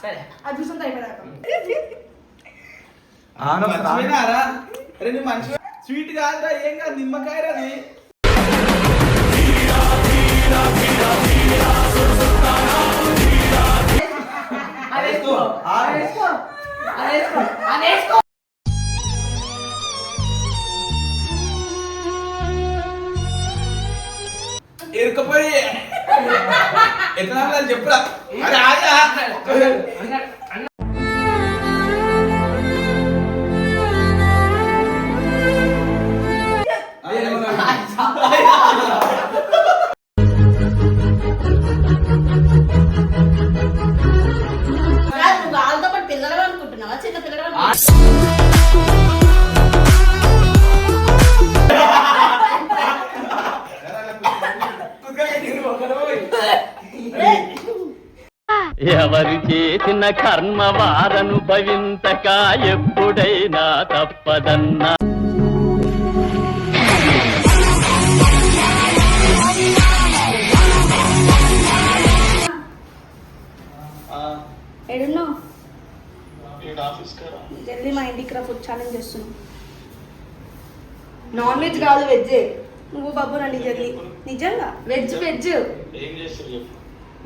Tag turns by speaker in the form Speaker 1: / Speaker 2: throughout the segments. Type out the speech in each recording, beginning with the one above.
Speaker 1: సరే.
Speaker 2: అది చూసుకుంటే అయిపోయాక
Speaker 3: మర్చిపోయినారా నువ్వు మంచి స్వీట్ కాదురా ఏం కాదు నిమ్మకాయ అది. ఇరుకపోయి ఎట్లా అని చెప్పురా? అరే ఆగా.
Speaker 4: చేసిన కర్మ వారనుభవించక ఎప్పుడైనా తప్పదన్నా
Speaker 2: జల్దీ మా ఇంటికి రా ఫుడ్ ఛాలెంజ్ చేస్తున్నావు.
Speaker 5: నాన్ వెజ్ కాదు వెజ్
Speaker 2: నువ్వు బాబు రండి జల్దీ నిజంగా?
Speaker 5: Veg veg.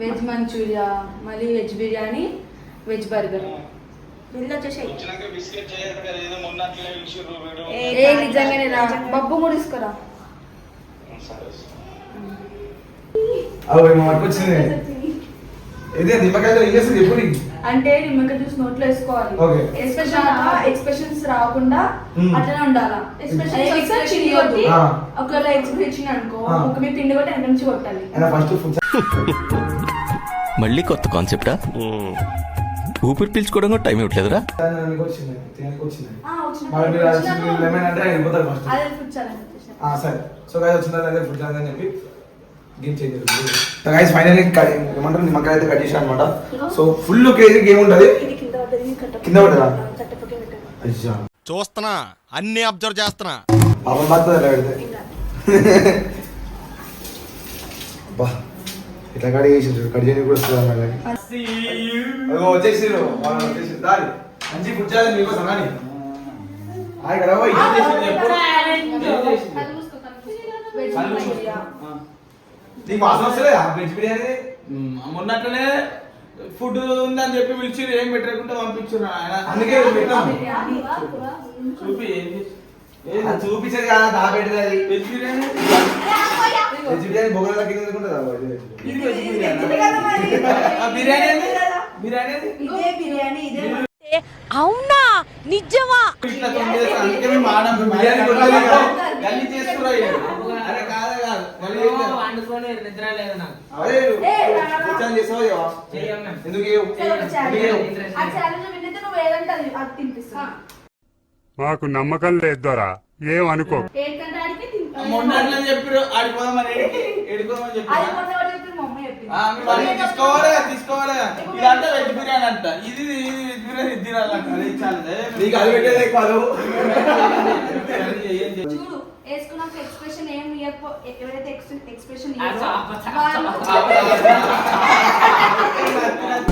Speaker 5: వెజ్ మంచూరియా మళ్ళీ వెజ్ బిర్యానీ వెజ్ బర్గర్. ఏ నిజంగానే రా. బబ్బు కూడా తీసుకురా. అంటే నిమ్మకాయ జ్యూస్ నోట్లో వేసుకోవాలి. ఎక్స్ప్రెషన్ ఎక్స్ప్రెషన్స్ రాకుండా. అట్లనే ఉండాలా. ఒకవేళ ఎక్స్ప్రెషన్ అనుకో. ముక్కు మీద పిండి కొట్టి వెనక నుంచి కొట్టాలి.
Speaker 6: మళ్ళీ కొత్త కాన్సెప్టా ఊపిరి పీల్చుకోవడం కూడా టైం ఇవ్వట్లేదురా
Speaker 3: వచ్చింది తినడానికి వచ్చింది
Speaker 5: ఆ, వచ్చిన-
Speaker 3: మరి మీరు
Speaker 5: వచ్చినప్పుడు-
Speaker 3: లెమన్ అంటే వెళ్ళిపోతారు ఫస్ట్
Speaker 5: అదే ఫుడ్ ఛాలెంజ్ వచ్చేసాను
Speaker 3: ఆ, సరే. సో గాయస్ వచ్చిన తర్వాత అదే ఫుడ్ ఛాలెంజ్ అని చెప్పి game change so guys finally ఏమంటారు? నిమ్మకాయ అయితే కట్ చేశాను అనమాట సో ఫుల్ కేజీ గేమ్ ఉంటుంది.
Speaker 2: కింద పడ్డది?
Speaker 3: అయ్యా.
Speaker 7: చూస్తున్నా అన్ని అబ్జర్వ్ చేస్తున్నా.
Speaker 3: పాపం పడుతుంది పెడితే. అబ్బా. ఇట్లా కట్ చేసి కట్ చేయని కూడా వస్తుంది వచ్చేసిర్రు వాళ్ళు వచ్చేసి దారి మంచి ఫుడ్ ఛాలెంజ్ మీకోసం కానీ. హాయ్ కదా పోయి.
Speaker 5: వెజ్ మంచూరియా
Speaker 3: నీకు వాసన వస్తలేదా? వెజ్ బిర్యానీ?
Speaker 8: మొన్నట్లనే ఫుడ్ ఉందని చెప్పి పిలిచి ఏం పెట్టకుండా పంపించారు ఆయన.
Speaker 3: అందుకే
Speaker 8: చూపి ఏం
Speaker 3: చూపించేది కదా? దా పెట్టేది అది?
Speaker 8: వెజ్ బిర్యానీ?
Speaker 3: వెజ్ బిర్యానీ బొగల కింద ఎందుకుంటుందా
Speaker 8: ఇది వెజ్ బిర్యానీ. ఆ బిర్యానీ ఏంది? బిర్యానీ ఏంది?
Speaker 2: ఇదే బిర్యానీ ఇదే
Speaker 8: ఇట్లా తొమ్మిది వేలు. అందుకే మేము ఆడం.
Speaker 3: బిర్యానీ కొట్టాలి కదా.
Speaker 8: గల్లీ చేస్తుర్రా వీళ్ళు. అరే కాదా కాదు. మళ్ళీ ఏం కాదు.
Speaker 1: వండుకొని నిద్ర లేదు నాకు.
Speaker 3: ఎందుకు?
Speaker 5: ఆ ఛాలెంజ్ విన్నితే నువ్వు ఏదంటే అది అది తినిపిస్తా
Speaker 9: మాకు నమ్మకం లేదు దొరా. ఏం అనుకో.
Speaker 2: ఏంటంటే ఆడికి తింటాను
Speaker 8: మొన్న చెప్పారు. ఆడిపోదామని చెప్పారు? తీసుకోవాలి? తీసుకోవాలి? ఇదంతా వెజ్ బిర్యానీ అంట. ఇది వెజ్ బిర్యానీ తినాలంట.
Speaker 3: నీకు అది పెట్టేది ఎక్కువ
Speaker 5: వేసుకున్నాక ఎక్స్ప్రెషన్ ఏం ఇవ్వకపో ఎవరైతే ఎక్స్ప్రెషన్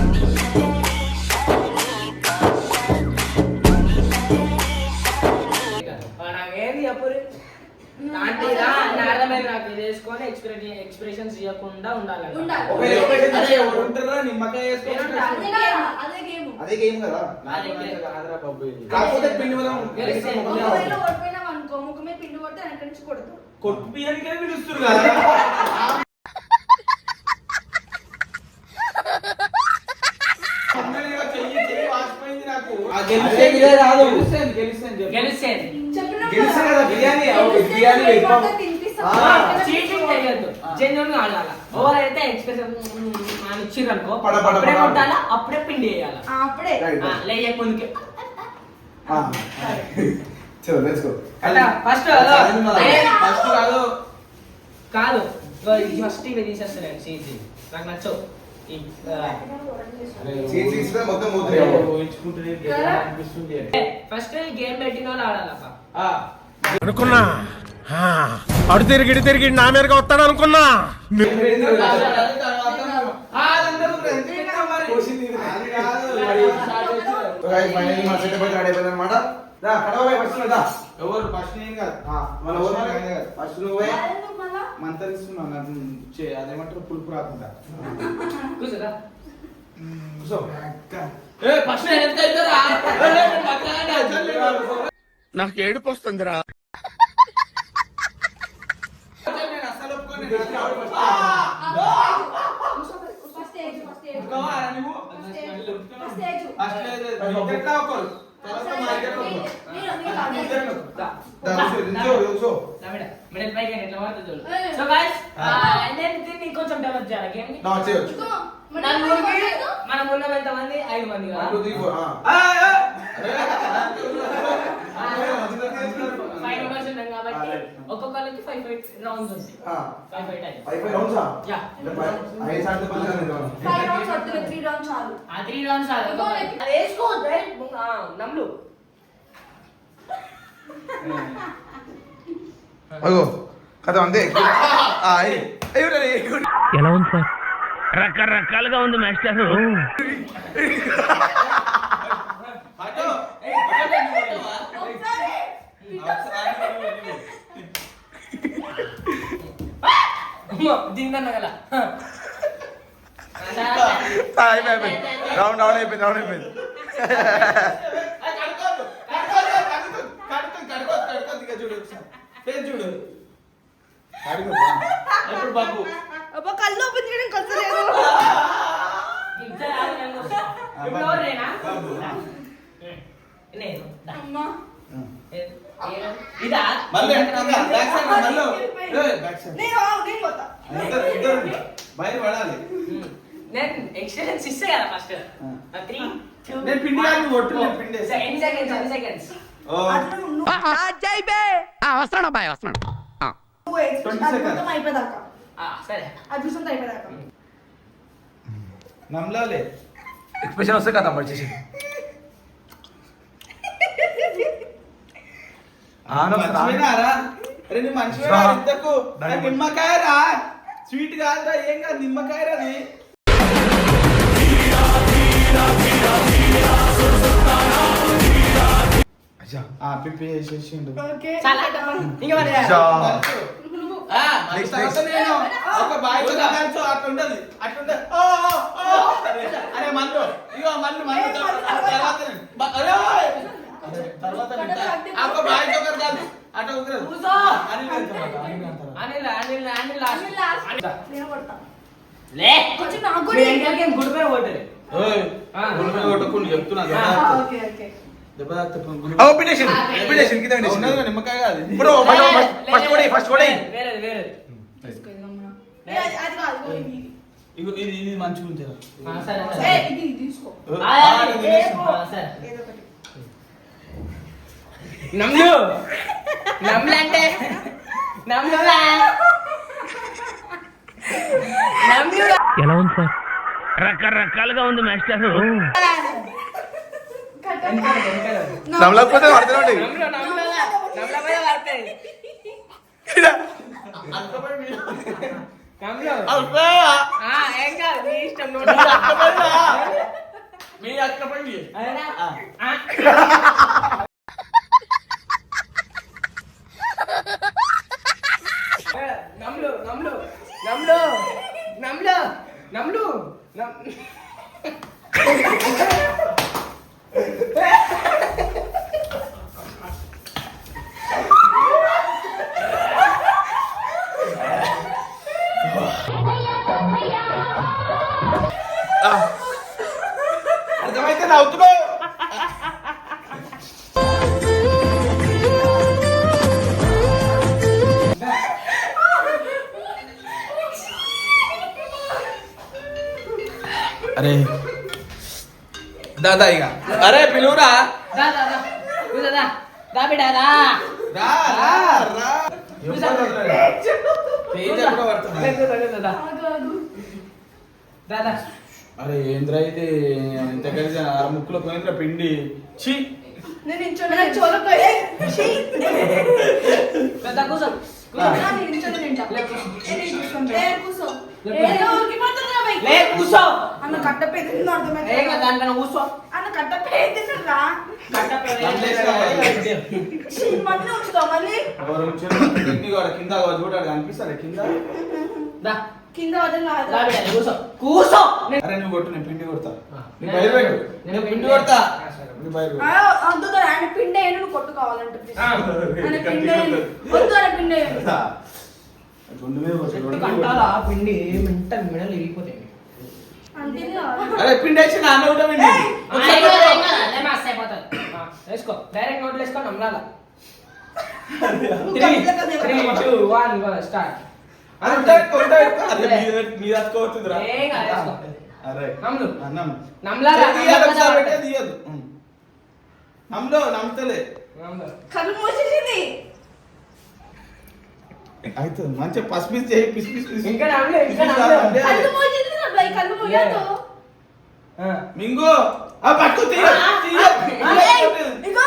Speaker 1: అంటే ఇలా నార్మల్ నాకు ఇది వేసుకొని ఎక్స్ప్రెషన్ ఎక్స్ప్రెషన్స్ ఇవ్వకుండా ఉండాలి.
Speaker 5: ఉండాలి.
Speaker 3: ఒక expression
Speaker 8: అరే, ఎవరు ఉంటారా నిమ్మకాయ వేసుకొని
Speaker 5: అదే గేమ్, అదే గేమ్.
Speaker 3: అదే కదా.
Speaker 8: కాదురా బాబు.
Speaker 3: కాకపోతే పిండి
Speaker 5: ఒకవేళ ఓడిపోయినాం అనుకో పిండి కొడితే వెనక నుంచి
Speaker 8: పిలుస్తారు కదా. గెలిస్తే రాదు.
Speaker 3: గెలిస్తే కదా బిర్యానీ బిర్యానీ.
Speaker 1: చీటింగ్ చేయొద్దు జెన్యున్ ఆడాల? ఓవర్ అయితే ఎక్స్ప్రెషన్
Speaker 3: పడ,
Speaker 1: అప్పుడే. కొట్టాలా? అప్పుడే పిండి వేయాలి?
Speaker 5: ఆ, అప్పుడే.
Speaker 1: లేయక ముందుకే.
Speaker 3: చలో లెట్స్ గో
Speaker 1: ఫస్ట్
Speaker 8: ఫస్ట్ కాదు.
Speaker 1: కాదు. ఫస్ట్ ఇవి తీసేస్తాను నాకు నచ్చవు. ఫస్ట్ ఈ గేమ్ పెట్టిన వాళ్ళు ఆడాలప్ప
Speaker 7: అనుకున్నా. అడు తిరిగి ఇటు తిరిగి నా మీదగా వస్తాడు అనుకున్నా.
Speaker 8: అది
Speaker 3: మన అనమాట
Speaker 8: ఎవరు ఫస్ట్ నేను కాదు
Speaker 3: మన ఫస్ట్ నువ్వే
Speaker 8: మంతరిస్తున్నాను నాకు చే- అదేమంటారు పులుపు రాకుండా
Speaker 3: కూర్చో
Speaker 8: ఫస్ట్ అవుతారా
Speaker 7: నాకు ఏడుపు వస్తుందిరా.
Speaker 8: నేను అసలు ఒప్పుకోను.
Speaker 5: ఫస్ట్
Speaker 1: మీద. సో గాయ్స్ నేను దీన్ని కొంచెం డెవలప్ చేయాలి గేమ్ని నా
Speaker 3: చేయొచ్చు
Speaker 1: దాని. మనం ఉన్న ఎంతమంది ఐదు మంది కదా
Speaker 3: వన్ టూ త్రీ ఫోర్
Speaker 8: ఆ, ఆ.
Speaker 1: ఫైవ్ మెంబర్స్ ఉంటాం కాబట్టి
Speaker 3: ఆ, right.
Speaker 1: ఒక్కొక్కరికి ఫైవ్ ఫైవ్ రౌండ్స్ ఉంటాయి five five times
Speaker 3: five five రౌండ్సా
Speaker 1: yeah
Speaker 3: ఐదు సార్లు పని
Speaker 5: ఫైవ్ రౌండ్స్ వద్దులే త్రీ రౌండ్స్ చాలు.
Speaker 1: ఆ త్రీ రౌండ్స్ అది వేసుకో డైరెక్ట్ నమ్లు
Speaker 3: అగో కథ అంతే. ఆ, అయ్యి. అయ్యి, రే, రే, గుడ్.
Speaker 4: ఎలా ఉంది సార్? రకరకాలుగా ఉంది మాస్టర్.
Speaker 8: అటు.
Speaker 5: ఒకసారి
Speaker 1: దీని గల
Speaker 3: ఆ, అయిపోయి, అయిపోయి. రౌండ్ రౌండ్ అయిపోయింది రౌండ్ అయిపోయింది
Speaker 8: కడుక్కోద్దు, కడుక్కోద్దు, కడుక్కోద్దు, కడుక్కోద్దు, కడుక్కోద్దు, కడుక్కోద్దు, ఇక చూడు ఒకసారి. ఫేస్ చూడు కడుక్కో, బా. ఇప్పుడు బాబు
Speaker 2: అబ్బా కళ్ళు ఓపెన్ చేయడం కొంచెం లేదు
Speaker 1: ఇప్పుడు ఎవరేనా నేను దా.
Speaker 5: అమ్మా
Speaker 1: ఏ- ఏ- ఇదా?
Speaker 8: మళ్ళీ వెనకాల, బ్యాక్ సైడ్ మళ్ళీ ఏ, బ్యాక్ సైడ్
Speaker 5: నేను నేను పోతా.
Speaker 8: ఇద్దరు ఇద్దరు బయట పడాలి.
Speaker 1: ఉమ్. నేను ఎక్స్పీరియన్స్ ఇస్తే కదా ఫస్ట్ త్రీ టూ
Speaker 8: నేను పిండి కాదు, నువ్వు కొట్టు, నేను పిండి వేస్తా.
Speaker 1: ఎన్ని సెకండ్స్ ఎన్ని సెకండ్స్
Speaker 8: ఓ,
Speaker 7: వస్తున్నాడు అబ్బాయి వస్తున్నాడు.
Speaker 5: నువ్వు ఎక్స్ప్రెషన్ అది మొత్తం అయిపోయేదాకా.
Speaker 1: సరే.
Speaker 5: అది చూసంత అయిపోయేదాకా.
Speaker 8: నమ్మలాలే
Speaker 3: ఎక్స్ప్రెషన్ వస్తే కదా మరి చేసి
Speaker 8: మంచివేనారా అరే నీ మంచివేనా ఇంతకు అది నిమ్మకాయ రా. స్వీట్ కాదురా ఏం కాదు నిమ్మకాయ రా అది ఆ, పిప్పి ఒక బాయ్. అరే మన్ను ఇగో మన్ను మన్ను తర్వాత. అరే, తర్వాత
Speaker 1: అనిల్ అనిల్ అనిల్
Speaker 5: అనిల్. నేను కొడతా.
Speaker 1: లే.
Speaker 5: కొంచెం నాకు కూడా
Speaker 1: ఎంకలకి గుడి పేరు కొట్టరు
Speaker 8: ఓయ్,
Speaker 1: ఆ.
Speaker 8: గుండె మీద కొట్టకుండా చెప్తున్నా.
Speaker 3: Okay
Speaker 8: okay. నిమ్మకాయ కాదు.
Speaker 3: బ్రో ఫస్ట్ కొడి ఫస్ట్ కొడి
Speaker 1: వేరేది వేరేది.
Speaker 8: ఇగో ఇది ఇది మంచిగా ఉంచారు
Speaker 1: ఆ, సరే సరే.
Speaker 5: ఇది తీసుకో.
Speaker 1: ఆ, ఏ, ఆ, సరే.
Speaker 5: ఏదో
Speaker 1: నమ్లులా
Speaker 4: ఎలా ఉంది సార్? రకరకాలుగా ఉంది మాస్టర్.
Speaker 3: నమ్మలేకపోతే పడుతున్నాండి
Speaker 1: నమ్లు నమ్లులా నమ్ల మీద పడతాయి నమ్లు ఆ, ఏం కాదు నీ ఇష్టం నువ్వు
Speaker 8: మీ అక్క పండి
Speaker 1: అదేనా? ఆ. ఏ, నమ్లు నమ్లు నమ్లు నమ్లు నమ్లు నమ్-
Speaker 8: అర్థమైతే నవ్వుతున్నావు అరే దాదా ఇక. అరే పిలువురా.
Speaker 1: దా దా దా. దా బిడ్డ
Speaker 8: రా. రా పేజ్ ఎప్పుడో పడుతుంది
Speaker 1: కూర్చో, కూర్చో, దా.
Speaker 5: ఆగు, ఆగు.
Speaker 1: దా దా
Speaker 8: అరే ఏంద్రా ఇది ఎంత కలిసి అర ముక్కులో పోయింద్రా పిండి ఛీ
Speaker 5: నేను నించోని ఛీ. ఆ, నేను నించోని ఉరికిపోతున్నావా బయటికి?
Speaker 1: లే కూర్చో
Speaker 5: అన్న
Speaker 1: కూర్చో
Speaker 5: అన్న మళ్ళీ ఉంచుతావు మళ్ళీ
Speaker 8: ఎవరు కూర్చొని కింది కూడా కింద చూడాలి కనిపిస్తారా కింద
Speaker 1: దా
Speaker 5: కింద
Speaker 1: కూసో కూసో
Speaker 8: అరే నువ్వు కొట్టు నేను పిండి కొడతా. నీ పెట్టు.
Speaker 1: నేను
Speaker 8: పిండి కొడతా. నీ.
Speaker 5: అందుతో ఆయన పిండి నువ్వు కొట్టు కావాలంటుంది
Speaker 1: ఆ.
Speaker 5: ఆయన పిండి వేయను. వద్దు ఆయన పిండి
Speaker 8: మీద
Speaker 1: కంటాలా పిండి మెడలు.
Speaker 8: అరే పిండి వేసి కూడా పిండి.
Speaker 1: వేసుకో. డైరెక్ట్ నోట్లు వేసుకో నమ్మలాల
Speaker 8: three three two one start నమ్ముతలే.
Speaker 5: కళ్ళు మూసేసింది.
Speaker 8: అయితే మంచిగా పసుపు చేయి పిసి పిసి పిసి.
Speaker 1: ఇంకా నమ్మలే, ఇంకా
Speaker 8: పిసి
Speaker 1: నమ్మలే.
Speaker 8: అంటే
Speaker 5: కళ్ళు మూసేసింది నా బ్లై, కళ్ళు మూయద్దు.
Speaker 8: మింగు. ఆ పట్టు తీయ తీయ
Speaker 5: ఇగో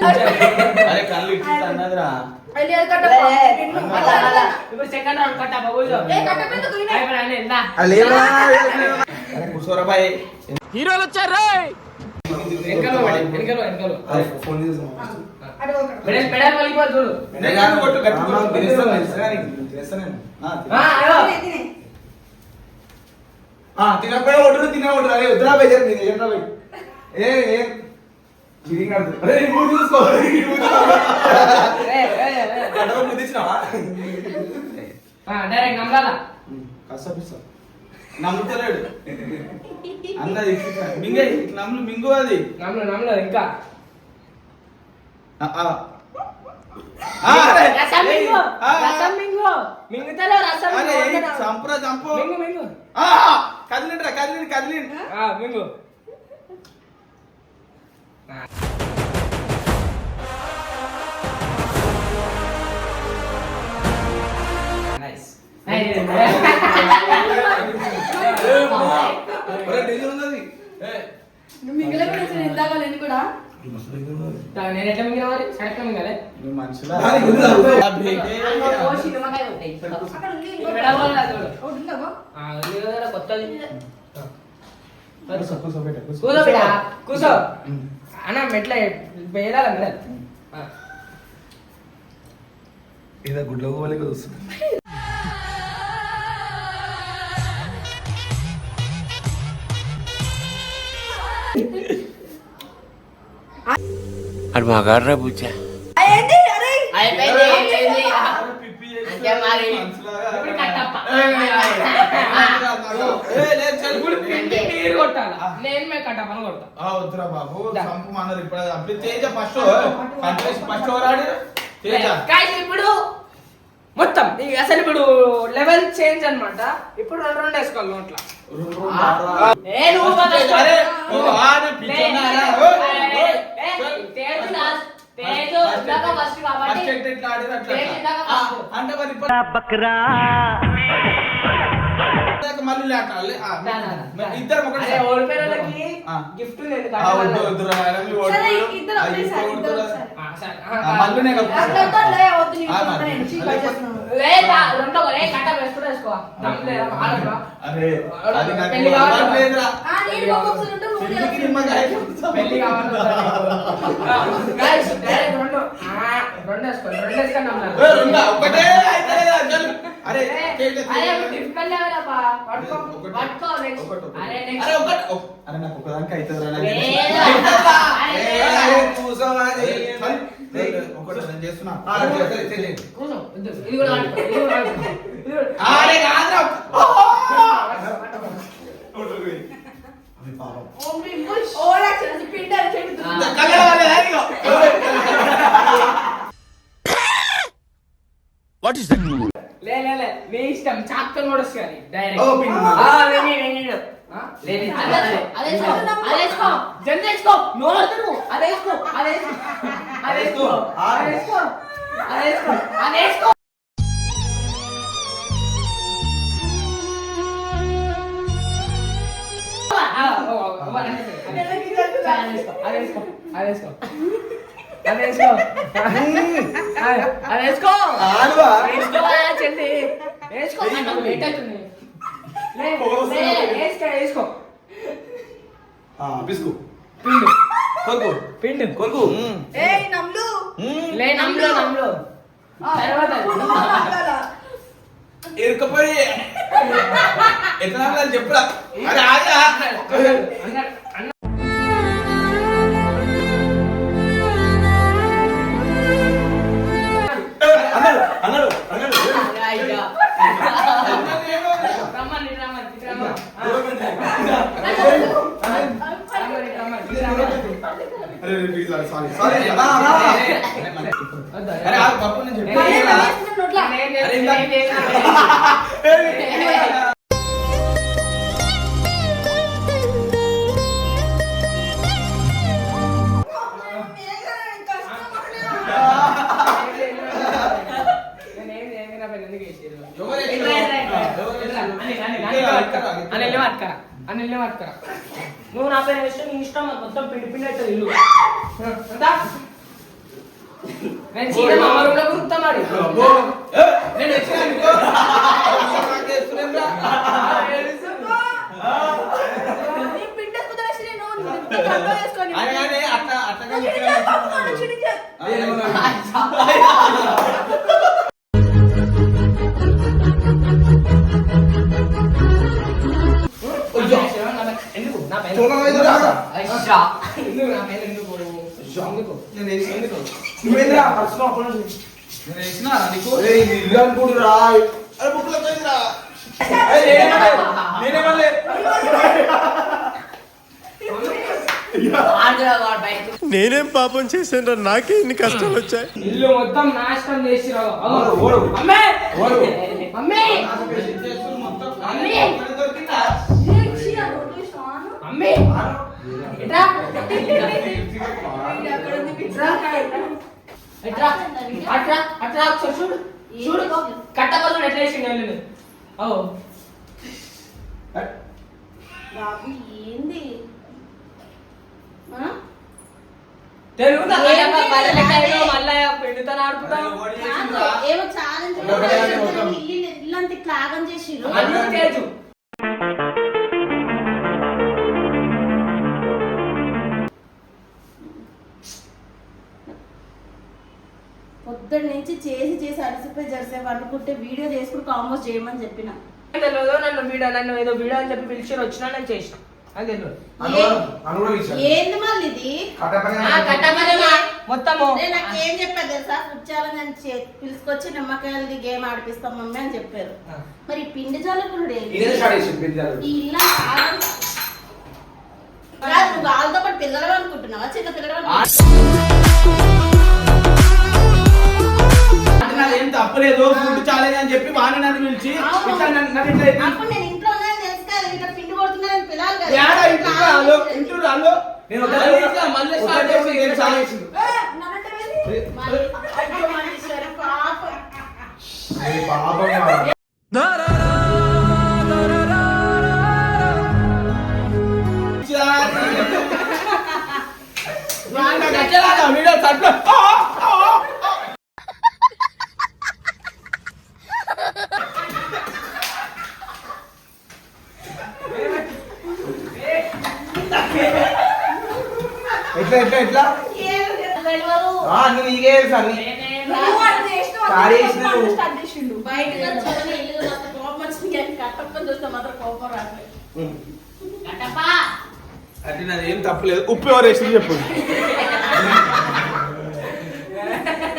Speaker 8: అరే కళ్ళు ఇచ్చి అన్నదిరా.
Speaker 1: ఇప్పుడు సెకండ్ రౌండ్ కట్టా.
Speaker 8: అరే కూర్చోరా బాయ్.
Speaker 4: హీరోలు వచ్చారు
Speaker 1: వెనకలో వెనకలో, వెనకలో.
Speaker 3: ఫోన్.
Speaker 1: పెడల్ చూడు.
Speaker 8: నేను కొట్టు కొట్టు.
Speaker 3: నేను?
Speaker 8: ఆ,
Speaker 3: అరే వద్దురా ఏ ఏ. అరే మూడు చూసుకో.
Speaker 1: డైరెక్ట్ నమ్మలాలా
Speaker 8: కాస్త పిస్తా. నమ్ముతలేడు. అన్నది మింగే నమ్ము మింగు అది.
Speaker 1: నమ్మలు నమ్మలు ఇంకా.
Speaker 8: కదిలిండ్రా కదిలిండి కదిలిండి.
Speaker 1: మింగు నైస్
Speaker 8: ఒరే, డేంజర్ ఉన్నది ఏ,
Speaker 5: నువ్వు మిగిలిన కూడా ఇచ్చిన ఇందాక నేను
Speaker 1: ఎట్లా మింగిన మరి సడక్క మింగలే కొత్తది
Speaker 8: కూర్చో, కూర్చో,
Speaker 1: అన్న మెట్ల వేయాల మెడల్.
Speaker 3: ఏదో గుడ్లో పోవాలి కదా
Speaker 4: అది
Speaker 8: చేసి
Speaker 1: అంతే మరి. కొట్టాలి నేను మేము కట్టపని కొడతా.
Speaker 8: ఆ, వద్దురా బాబు.
Speaker 1: దా.
Speaker 8: చంపు మనరు ఇప్పుడు అప్పుడు తేజ ఫస్ట్ కంట్రెస్ ఫస్ట్ ఓవరాడు తేజ.
Speaker 1: Guys, ఇప్పుడు మొత్తం అసలు ఇప్పుడు లెవెల్ చేంజ్ అన్నమాట. ఇప్పుడు రెండు రెండు వేసుకోవాలి నోట్ల.
Speaker 8: అరే, ఓ, నేను
Speaker 1: తేజు తేజు ఇందాక ఫస్ట్ కాబట్టి. తేజు. ఇందాక ఫస్ట్.
Speaker 8: అంటే మరి ఇందాక మళ్ళీ లేక ఆ,
Speaker 1: నా, నా, నా.
Speaker 8: మరి ఇద్దరం.
Speaker 1: గిఫ్ట్
Speaker 8: అరే అరే నాకు ఒకదానికి? అవుతుందా? ఒకటి నేను చేస్తున్నా.
Speaker 3: ఆ, సరే, సరే,
Speaker 1: లే లే లే నీ ఇష్టం చాప్తో కూడా వస్తుంది డైరెక్ట్
Speaker 8: ఓ, పిండి.
Speaker 1: ఆ లేదు అదే జల్ది వేసుకో
Speaker 3: ఆడువా.
Speaker 1: వేసుకో చెల్లి. నాకు లేట్ అవుతుంది. లే, లే, వేసుకో వేసుకో.
Speaker 3: బిస్కు.
Speaker 1: పిండు.
Speaker 3: కొరుకు.
Speaker 1: పిండు.
Speaker 3: కొరుకు.
Speaker 5: ఏయ్ నమ్లు
Speaker 1: లే నమ్లో నమ్లో తర్వాత.
Speaker 8: ఇరుకపోయి ఎట్లా చెప్పురా. ఆగా కానీ
Speaker 5: చిడి
Speaker 8: ఇట్లా
Speaker 5: చేస్తావు, నువ్వు చిడి చేస్తావు.
Speaker 1: ఎందుకు నా పైన. ఎందుకు నా పైన
Speaker 3: నువ్వేంద్రా?
Speaker 8: నేను వేసినా నీకు?
Speaker 3: ఇల్లు అనుకుంటురా
Speaker 8: అరే బుక్లో పోయిందిరా.
Speaker 7: నేనేం పాపం చేశాను నాకే ఇన్ని కష్టాలు వచ్చాయి.
Speaker 1: ఇల్లు మొత్తం నాశనం
Speaker 3: ఓడు.
Speaker 1: అమ్మే. అట్రా అట్రా చూడు చూడు. కట్టబోతుడు ఎట్లా వేసిండు ఇల్లు ఓ.
Speaker 2: బాబు ఏంది? ఆ?
Speaker 1: తెలుగు
Speaker 2: ఏంటి?
Speaker 1: మళ్ళా
Speaker 2: పెళ్ళితో జరిసేపు అనుకుంటే వీడియో చేసుకుని కాంపోజ్ చేయమని చెప్పిన.
Speaker 1: తెలియదు నన్ను వీడియో నన్ను ఏదో వీడియో అని చెప్పి పిలిచి వచ్చినా నేను చేసిన. అది తెలియదు.
Speaker 3: అను అను కూడా ఇచ్చాడు
Speaker 2: ఏంది మళ్ళీ ఇది?
Speaker 3: కట్టపని
Speaker 1: ఆ, కట్టమనేమా మొత్తము.
Speaker 2: నేను నాకేం చెప్పారు తెలుసా? కూర్చోాలని నేను చే- పిలుచుకొచ్చి నిమ్మకాయలది గేమ్ ఆడిపిస్తాం మమ్మీ అని చెప్పారు. మరి ఈ పిండి జల్లకుడు ఏంది?
Speaker 3: ఇదే స్టార్ట్ చేసింది పెద్దారు
Speaker 2: ఈ ఇల్లు కాదు. కాదు, నువ్వు వాళ్ళతో పాటు పిల్లలు అనుకుంటున్నావా? చిన్న పిల్లలు
Speaker 8: ఏం తప్పలేదు ఫుడ్ ఛాలెంజ్ అని చెప్పి వాణి నన్ను పిలిచి ఇట్లా నన్ను ఇట్లా
Speaker 2: ఇంట్లో
Speaker 8: రాలో రాలో.
Speaker 3: నేను
Speaker 8: మళ్ళీ స్టార్ట్ చేసి
Speaker 3: నేను
Speaker 2: పాపం.
Speaker 8: వీడియో
Speaker 2: కట్టప్పని చూస్తే మాత్రం కోపం రావట్లేదు. కట్టప్పా!
Speaker 8: అంటే నాది ఏం తప్పలేదు. ఉప్పు ఎవరు వేసింది చెప్పు.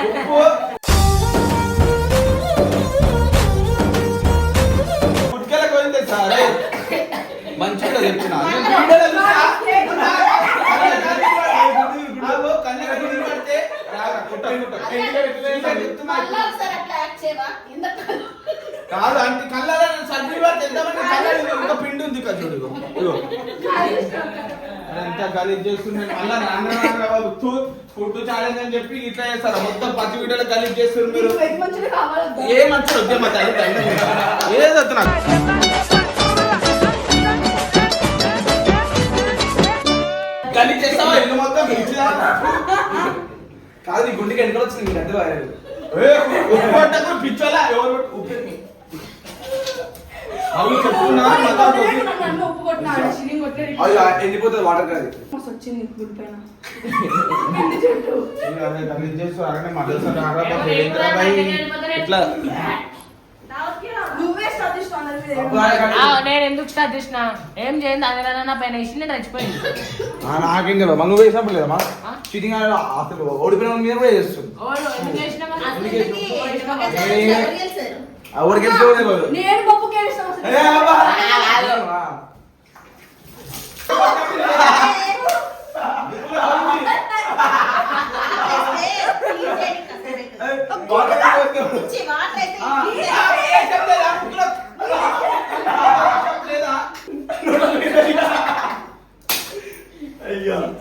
Speaker 8: ఉప్పు కాదు అంటే కళ్ళలో సర్ది పడితే ఎంతమంది కళ్ళలో ఇంకా పిండి ఉంది కదా చూడు. ఎంత గలీజ్ చేస్తున్నాను మళ్ళా నాన్న ఫుడ్ ఛాలెంజ్ అని చెప్పి ఇట్లా చేస్తారు. మొత్తం పచ్చి వీడియోలో గలీజ్ చేస్తున్నారు మీరు? ఏ మంచి వద్దే మా తల్లి తల్లి ఏదో నాకు? గలీజ్ చేస్తావా? ఇల్లు మొత్తం?
Speaker 3: కాదు గుండెకి ఎన్నికలు వచ్చింది
Speaker 8: ఉప్పు పట్టకు పిచ్చోలా ఎవరు? ఉప్పు. అవి చెప్తున్నా
Speaker 3: అది ఎండిపోతుంది వాటర్ కాదు
Speaker 5: వచ్చింది గుడి పైన
Speaker 1: నేను ఎందుకు స్టార్ట్ చేసిన ఏం చేయండి? అందులో నా పైన నేను చచ్చిపోయింది
Speaker 3: నాకేం వేసినప్పుడు లేదమ్మా
Speaker 1: ఆ?
Speaker 3: చీటింగ్ అసలు ఓడిపోయిన మీద కూడా చేస్తుంది
Speaker 2: ఎవరు
Speaker 3: తెలియదు
Speaker 5: నేను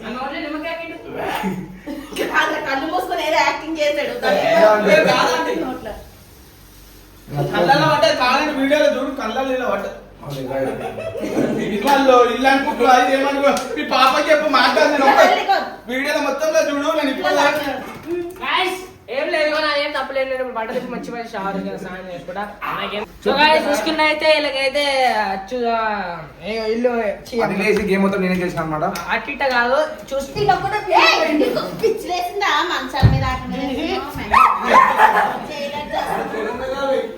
Speaker 1: నోట్లో నిమ్మకాయ
Speaker 2: కళ్ళు మూసుకొని ఏదో యాక్టింగ్ చేశాడు.
Speaker 8: కళ్ళల్లో పడ్డది కాదండి వీడియోలో చూడు కళ్ళల్లో ఇలా పడ్డది. ఇల్లు ఇల్లు అనుకుంటున్నా ఇది ఏమనుకో మీ పాప చెప్పు మాట్లాడు. వీడియోలో మొత్తంలో చూడు నేను ఇప్పుడు
Speaker 1: ఏం లేదు నా ఏం తప్పలేదు నేను బట్ట తెచ్చి మంచిగా షవర్ స్నానం చేసుకుంటా. నాకేం సో గాయస్ చూసుకున్నైతే ఇలాగైతే అచ్చుగా ఏ ఇల్లు
Speaker 3: గేమ్ మొత్తం నేనే చేసిన అనమాట
Speaker 1: అట్టిట్ట కాదు చూసి.
Speaker 2: ఇలా కూడా ఏయ్, నీకు పిచ్చి లేసిందా? మంచాల మీద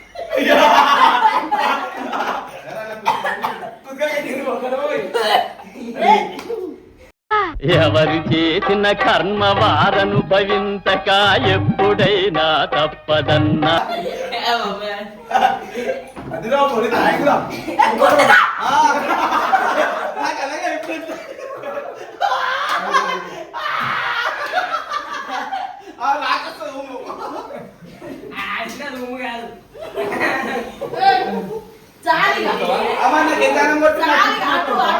Speaker 4: చేసిన కర్మ వారనుభవించక ఎప్పుడైనా తప్పదన్నా.
Speaker 8: అమ్మ నాకు ఎంత కొట్టు.